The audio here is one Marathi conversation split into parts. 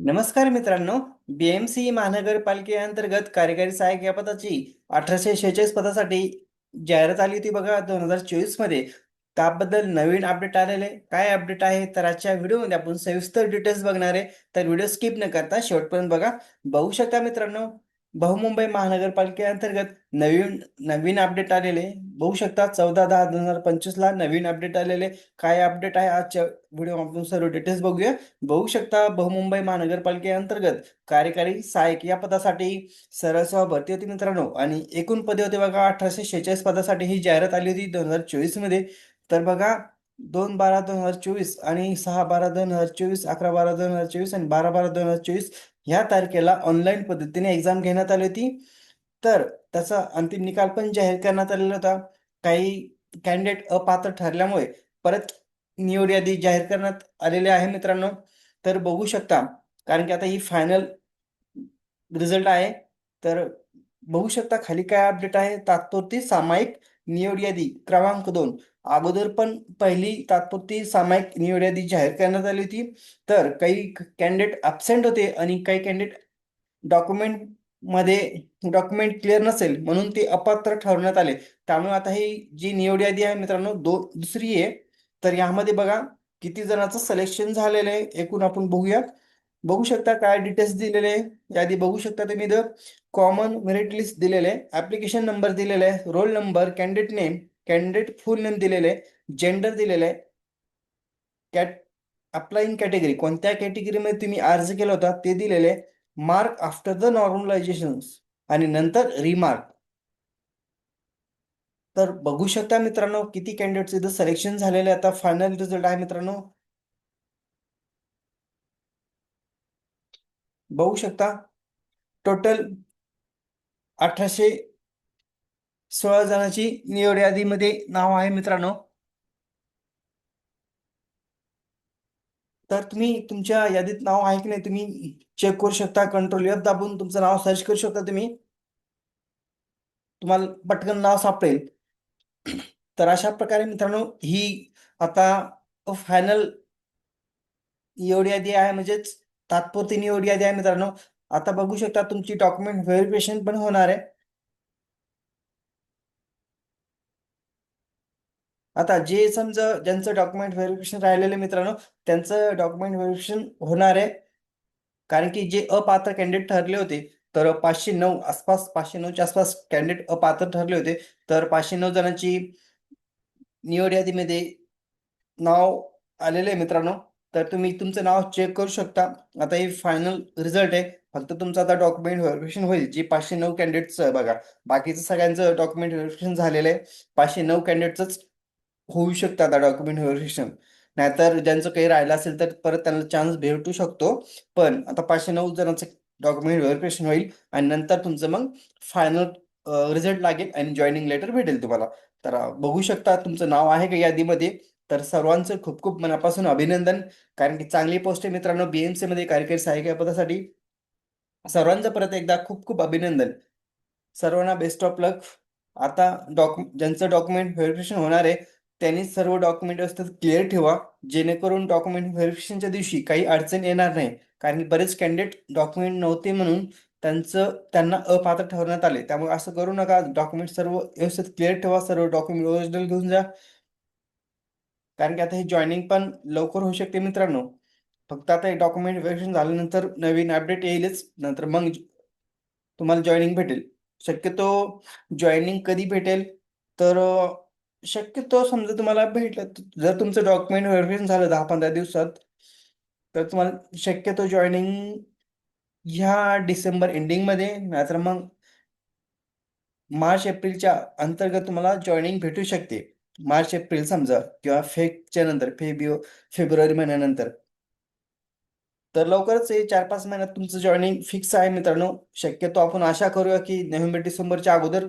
नमस्कार मित्रांनो बीएमसी महानगरपालिकेअंतर्गत कार्यकारी सहाय्यक या पदाची अठराशे शेहेचाळीस पदासाठी जाहिरात आली होती बघा दोन हजार चोवीसमध्ये. त्याबद्दल नवीन अपडेट आलेले काय अपडेट आहे? तर आजच्या व्हिडिओमध्ये आपण सविस्तर डिटेल्स बघणार आहे. तर व्हिडिओ स्किप न करता शेवटपर्यंत बघा. बघू शकता मित्रांनो बहुमुंबई महानगरपालिकेअंतर्गत नवीन नवीन अपडेट आलेले. बघू शकता चौदा दहा दोन हजार पंचवीस ला नवीन अपडेट आलेले. काय अपडेट आहे? आजच्या व्हिडिओ आपण सर्व डिटेल्स बघूया. बघू शकता बहुमुंबई महानगरपालिकेअंतर्गत कार्यकारी सहाय्यक या पदासाठी सरळसह भरती होती मित्रांनो. आणि एकूण पदे होते बघा अठराशे शेहेचाळीस पदासाठी ही जाहिरात आली होती दोन हजार चोवीसमध्ये. तर बघा दोन बारा दोन हजार चोवीस आणि सहा बारा दोन हजार चोवीस अकरा बारा दोन हजार चोवीस आणि बारा बारा दोन हजार चोवीस ह्या तारखेला ऑनलाईन पद्धतीने एक्झाम घेण्यात आली होती. तर त्याचा अंतिम निकाल पण जाहीर करण्यात आलेला होता. काही कॅन्डिडेट अपात्र ठरल्यामुळे परत निवड यादी जाहीर करण्यात आलेली आहे मित्रांनो. तर बघू शकता कारण की आता ही फायनल रिझल्ट आहे. तर बघू शकता खाली काय अपडेट आहे. तात्पुरती सामायिक निवड यादी क्रमांक दोन. अगोदर पण पहिली तात्पुरती सामायिक निवड यादी जाहीर करण्यात आली होती. तर काही कॅन्डिडेट अब्सेंट होते आणि काही कॅन्डिडेट डॉक्युमेंटमध्ये डॉक्युमेंट क्लिअर नसेल म्हणून ते अपात्र ठरवण्यात आले. त्यामुळे आता ही जी निवड यादी आहे मित्रांनो दो दुसरी आहे. तर यामध्ये बघा किती जणांचं सिलेक्शन झालेलं आहे एकूण आपण बघूया बघू शकता काय डिटेल्स दिलेले यादी बघू शकता तुम्ही इथं कॉमन मेरिट लिस्ट दिलेले आहे. ऍप्लिकेशन नंबर दिलेला आहे. Roll number candidate name candidate full name दिलेले जेंडर दिलेलं आहे. कॅट अप्लाईंग कॅटेगरी कोणत्या कॅटेगरीमध्ये तुम्ही अर्ज केला होता ते दिलेले मार्क आफ्टर द नॉर्मलायझेशन आणि नंतर रिमार्क तर बघू शकता मित्रांनो किती कॅन्डिडेट्स इथं सिलेक्शन झालेले आता फायनल रिझल्ट आहे मित्रांनो. बघू शकता. टोटल अठराशे सोळा जणांची निवड यादीमध्ये नाव आहे मित्रांनो. तर तुम्ही तुमच्या यादीत नाव आहे की नाही तुम्ही चेक करू शकता कंट्रोल एफ दाबून तुमचं नाव सर्च करू शकता तुम्ही. तुम्हाला पटकन नाव सापडेल. तर अशा प्रकारे मित्रांनो ही आता फायनल एवढी यादी आहे म्हणजेच तात्पुरती निवड यादी आहे मित्रांनो. आता बघू शकता तुमची डॉक्युमेंट व्हेरिफिकेशन पण होणार आहे. आता जे समजा ज्यांचं डॉक्युमेंट व्हेरिफिकेशन राहिलेलं आहे मित्रांनो त्यांचं डॉक्युमेंट व्हेरिफिकेशन होणार आहे. कारण की जे अपात्र कॅन्डिडेट ठरले होते तर पाचशे नऊ आसपास पाचशे नऊच्या आसपास कॅन्डिडेट अपात्र ठरले होते. तर पाचशे नऊ जणांची निवड यादीमध्ये नाव आलेले आहे मित्रांनो. तर तुम्ही तुमचं नाव चेक करू शकता. आता हे फायनल रिझल्ट आहे. फक्त तुमचं आता डॉक्युमेंट व्हेरिफिकेशन होईल जे पाचशे नऊ कॅन्डिडेटचं बघा. बाकीचं सगळ्यांचं डॉक्युमेंट व्हेरिफिकेशन झालेलं आहे. पाचशे नऊ कॅन्डिडेटचंच होऊ शकतं आता डॉक्युमेंट व्हेरिफिकेशन नाहीतर ज्यांचं काही राहिलं असेल तर परत त्यांना चान्स भेटू शकतो. पण आता पाचशे नऊ जणांचं डॉक्युमेंट व्हेरिफिकेशन होईल आणि नंतर तुमचं मग फायनल रिझल्ट लागेल आणि जॉईनिंग लेटर भेटेल तुम्हाला. तर बघू शकता तुमचं नाव आहे का यादीमध्ये. तर सर्वांचं खूप खूप मनापासून अभिनंदन. कारण की चांगली पोस्ट आहे मित्रांनो बीएमसी मध्ये कार्यकारी सहाय्यक पदासाठी. सर्वांचं परत एकदा खूप खूप अभिनंदन. सर्वांना बेस्ट ऑफ लक आता डॉक्यु ज्यांचं डॉक्युमेंट व्हेरिफिकेशन होणार आहे त्यांनी सर्व डॉक्युमेंट व्यवस्थित क्लिअर ठेवा. जेणेकरून डॉक्युमेंट व्हेरिफिकेशनच्या दिवशी काही अडचण येणार नाही. कारण की बरेच कॅन्डिडेट डॉक्युमेंट नव्हते म्हणून त्यांचं त्यांना अपात्र ठरवण्यात आले. त्यामुळे असं करू नका. डॉक्युमेंट सर्व व्यवस्थित क्लिअर ठेवा. सर्व डॉक्युमेंट ओरिजिनल घेऊन जा. कारण की आता हे जॉईनिंग पण लवकर होऊ शकते मित्रांनो. फक्त आता हे डॉक्युमेंट व्हेरिफिकेशन झाल्यानंतर नवीन अपडेट येईलच नंतर मग तुम्हाला जॉईनिंग भेटेल. शक्यतो जॉईनिंग कधी भेटेल? तर शक्यतो समजा तुम्हाला भेटलं जर तुमचं डॉक्युमेंट व्हेरिफिकेशन झालं दहा पंधरा दिवसात तर तुम्हाला शक्यतो जॉईनिंग ह्या डिसेंबर एंडिंगमध्ये नाहीतर मग मार्च एप्रिलच्या अंतर्गत तुम्हाला जॉईनिंग भेटू शकते. मार्च एप्रिल समजा किंवा फेकच्या नंतर फेब्रु फेब्रुवारी महिन्यानंतर. तर लवकरच हे चार पाच महिन्यात तुमचं जॉईनिंग फिक्स आहे मित्रांनो. शक्यतो आपण आशा करूया की नोव्हेंबर डिसेंबरच्या अगोदर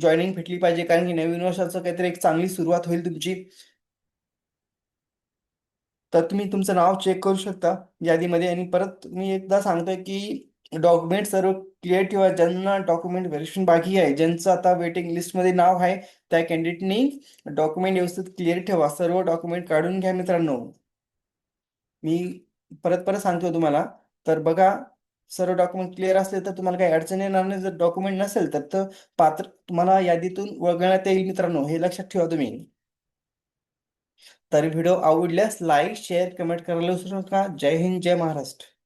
जॉईनिंग भेटली पाहिजे कारण की नवीन वर्षाचं काहीतरी एक चांगली सुरुवात होईल तुमची. तर तुम्ही तुमचं नाव चेक करू शकता यादीमध्ये. आणि परत मी एकदा सांगतोय की डॉक्युमेंट सर्व क्लिअर ठेवा ज्यांना डॉक्युमेंट व्हेरिफिकेशन बाकी आहे. ज्यांचं आता वेटिंग लिस्टमध्ये नाव आहे त्या कॅन्डिडेटनी डॉक्युमेंट व्यवस्थित क्लिअर ठेवा. सर्व डॉक्युमेंट काढून घ्या मित्रांनो. मी परत परत सांगतो तुम्हाला. तर बघा सर्व डॉक्युमेंट क्लिअर असले तर तुम्हाला काही अडचण येणार नाही. जर डॉक्युमेंट नसेल तर तर पात्र तुम्हाला यादीतून वगळण्यात येईल मित्रांनो. हे लक्षात ठेवा तुम्ही. तर व्हिडिओ आवडल्यास लाईक शेअर कमेंट करायला विसरू नका. जय हिंद जय महाराष्ट्र.